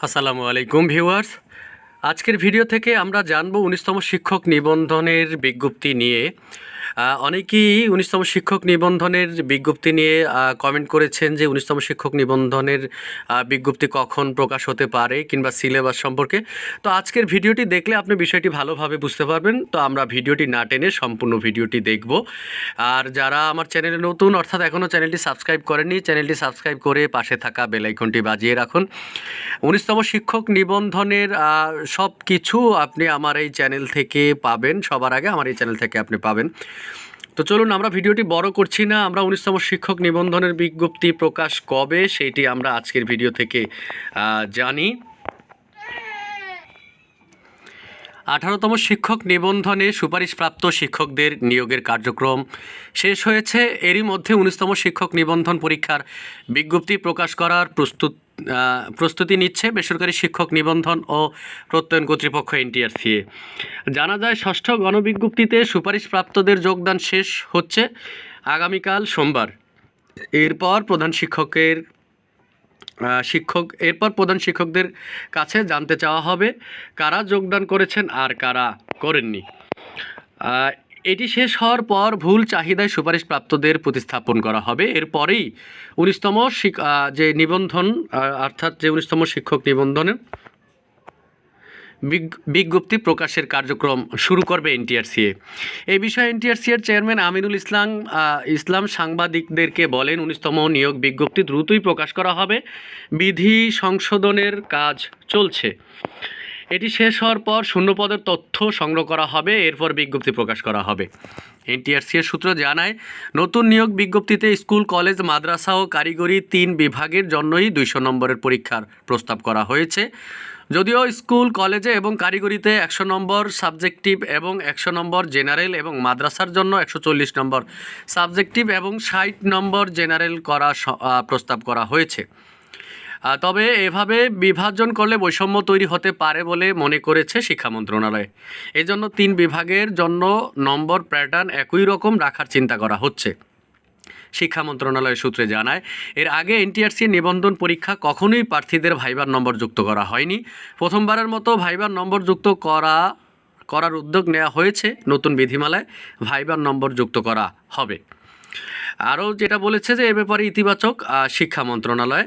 আসসালামু আলাইকুম ভিউয়ার্স। আজকের ভিডিও থেকে আমরা জানব উনিশতম শিক্ষক নিবন্ধনের বিজ্ঞপ্তি নিয়ে। অনেকেই উনিশতম শিক্ষক নিবন্ধনের বিজ্ঞপ্তি নিয়ে কমেন্ট করেছেন যে উনিশতম শিক্ষক নিবন্ধনের বিজ্ঞপ্তি কখন প্রকাশ হতে পারে কিংবা সিলেবাস সম্পর্কে। তো আজকের ভিডিওটি দেখলে আপনি বিষয়টি ভালোভাবে বুঝতে পারবেন। তো আমরা ভিডিওটি না টেনে সম্পূর্ণ ভিডিওটি দেখব। আর যারা আমার চ্যানেলে নতুন, অর্থাৎ এখনও চ্যানেলটি সাবস্ক্রাইব করেননি, চ্যানেলটি সাবস্ক্রাইব করে পাশে থাকা বেলাইকনটি বাজিয়ে রাখুন। উনিশতম শিক্ষক নিবন্ধনের সব কিছু আপনি আমার এই চ্যানেল থেকে পাবেন, সবার আগে আমার এই চ্যানেল থেকে আপনি পাবেন। তো চলুন, আমরা ভিডিওটি বড় করছি না। আমরা উনিশতম শিক্ষক নিবন্ধনের বিজ্ঞপ্তি প্রকাশ কবে? সেইটি আমরা আজকের ভিডিও থেকে জানি। আঠারোতম শিক্ষক নিবন্ধনে সুপারিশপ্রাপ্ত শিক্ষকদের নিয়োগের কার্যক্রম শেষ হয়েছে। এরই মধ্যে উনিশতম শিক্ষক নিবন্ধন পরীক্ষার বিজ্ঞপ্তি প্রকাশ করার প্রস্তুত প্রস্তুতি নিচ্ছে বেসরকারি শিক্ষক নিবন্ধন ও প্রত্যয়ন কর্তৃপক্ষ এনটিআরসিএ। জানা যায়, ষষ্ঠ গণবিজ্ঞপ্তিতে সুপারিশপ্রাপ্তদের যোগদান শেষ হচ্ছে আগামীকাল সোমবার। এরপর প্রধান শিক্ষকের শিক্ষক, এরপর প্রধান শিক্ষকদের কাছে জানতে চাওয়া হবে কারা যোগদান করেছেন আর কারা করেননি। এটি শেষ হওয়ার পর ভুল চাহিদায় সুপারিশপ্রাপ্তদের প্রতিস্থাপন করা হবে। এরপরেই উনিশতম যে নিবন্ধন অর্থাৎ যে উনিশতম শিক্ষক নিবন্ধনে বিগ- বিজ্ঞপ্তি প্রকাশের কার্যক্রম শুরু করবে এনটিআরসিএ। এই বিষয়ে এনটিআরসিএর চেয়ারম্যান আমিনুল ইসলাম ইসলাম সাংবাদিকদেরকে বলেন, উনিশতম নিয়োগ বিজ্ঞপ্তি দ্রুতই প্রকাশ করা হবে। বিধি সংশোধনের কাজ চলছে। এটি শেষ হওয়ার পর শূন্যপদের তথ্য সংগ্রহ করা হবে, এরপর বিজ্ঞপ্তি প্রকাশ করা হবে। এনটিআরসি এর সূত্র জানায়, নতুন নিয়োগ বিজ্ঞপ্তিতে স্কুল, কলেজ, মাদ্রাসা ও কারিগরি তিন বিভাগের জন্যই দুইশো নম্বরের পরীক্ষার প্রস্তাব করা হয়েছে। যদিও স্কুল, কলেজে এবং কারিগরিতে একশো নম্বর সাবজেক্টিভ এবং একশো নম্বর জেনারেল এবং মাদ্রাসার জন্য একশো চল্লিশ নম্বর সাবজেক্টিভ এবং ষাট নম্বর জেনারেল করা প্রস্তাব করা হয়েছে। তবে এভাবে বিভাজন করলে বৈষম্য তৈরি হতে পারে বলে মনে করেছে শিক্ষা মন্ত্রণালয়। এজন্য তিন বিভাগের জন্য নম্বর প্যাটার্ন একই রকম রাখার চিন্তা করা হচ্ছে। শিক্ষা মন্ত্রণালয়ের সূত্রে জানায়, এর আগে এনটিআরসি নিবন্ধন পরীক্ষা কখনোই প্রার্থীদের ভাইবার নম্বর যুক্ত করা হয়নি। প্রথমবারের মতো ভাইবার নম্বর যুক্ত করা, করার উদ্যোগ নেওয়া হয়েছে নতুন বিধিমালায়, ভাইবার নম্বর যুক্ত করা হবে। আরও যেটা বলেছে যে, এ ব্যাপারে ইতিবাচক শিক্ষা মন্ত্রণালয়